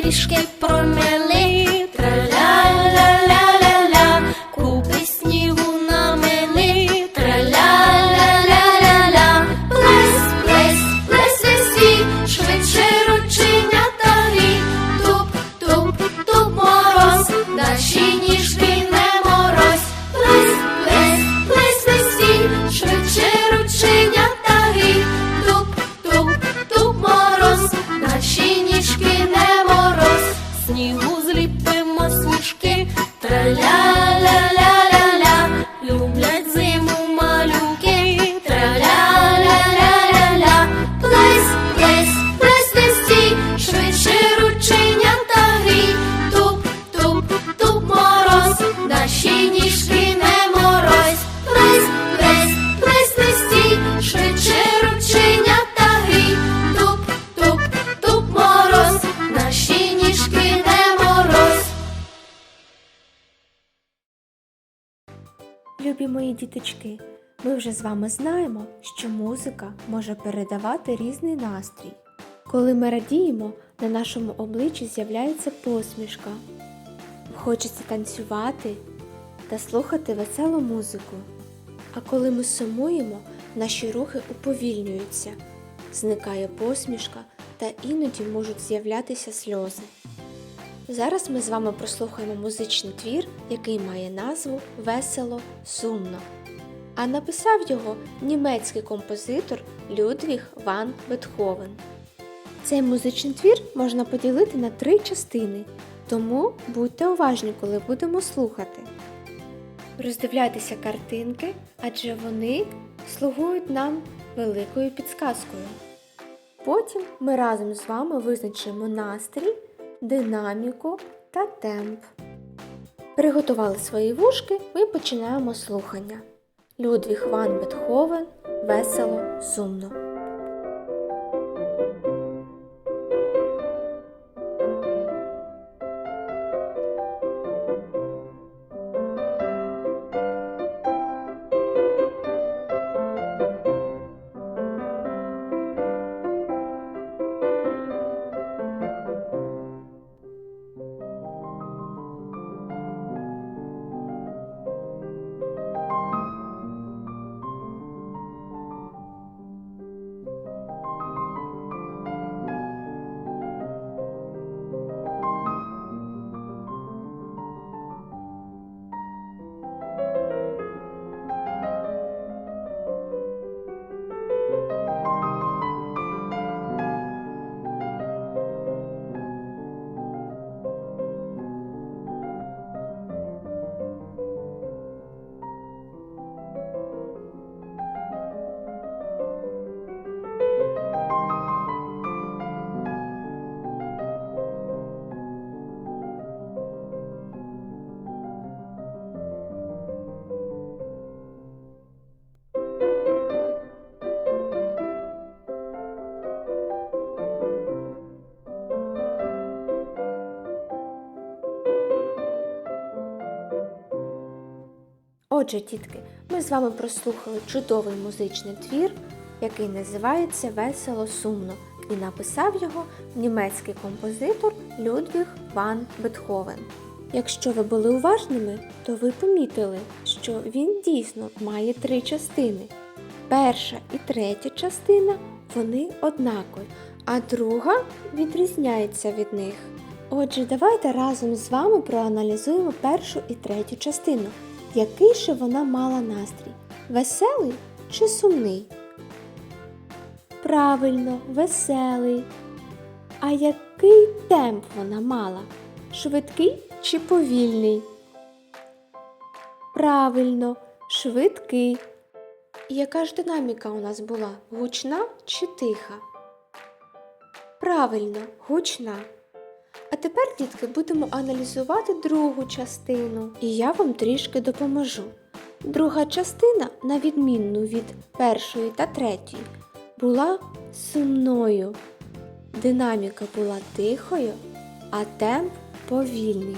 flores que prometem. Любі мої діточки, ми вже з вами знаємо, що музика може передавати різний настрій. Коли ми радіємо, на нашому обличчі з'являється посмішка. Хочеться танцювати та слухати веселу музику. А коли ми сумуємо, наші рухи уповільнюються, зникає посмішка та іноді можуть з'являтися сльози. Зараз ми з вами прослухаємо музичний твір, який має назву Весело сумно. А написав його німецький композитор Людвіг Ван Бетховен. Цей музичний твір можна поділити на три частини, тому будьте уважні, коли будемо слухати. Роздивляйтеся картинки, адже вони слугують нам великою підсказкою. Потім ми разом з вами визначимо настрій, динаміку та темп. Приготували свої вушки, ми починаємо слухання. Людвіг Ван Бетховен Весело сумно. Отже, дітки, ми з вами прослухали чудовий музичний твір, який називається Весело сумно, і написав його німецький композитор Людвіг Ван Бетховен. Якщо ви були уважними, то ви помітили, що він дійсно має три частини. Перша і третя частина вони однакові, а друга відрізняється від них. Отже, давайте разом з вами проаналізуємо першу і третю частину. Який же вона мала настрій? Веселий чи сумний? Правильно, веселий. А який темп вона мала? Швидкий чи повільний? Правильно, швидкий. Яка ж динаміка у нас була? Гучна чи тиха? Правильно, гучна. А тепер, дітки, будемо аналізувати другу частину, і я вам трішки допоможу. Друга частина, на відмінну від першої та третьої, була сумною. Динаміка була тихою, а темп повільний.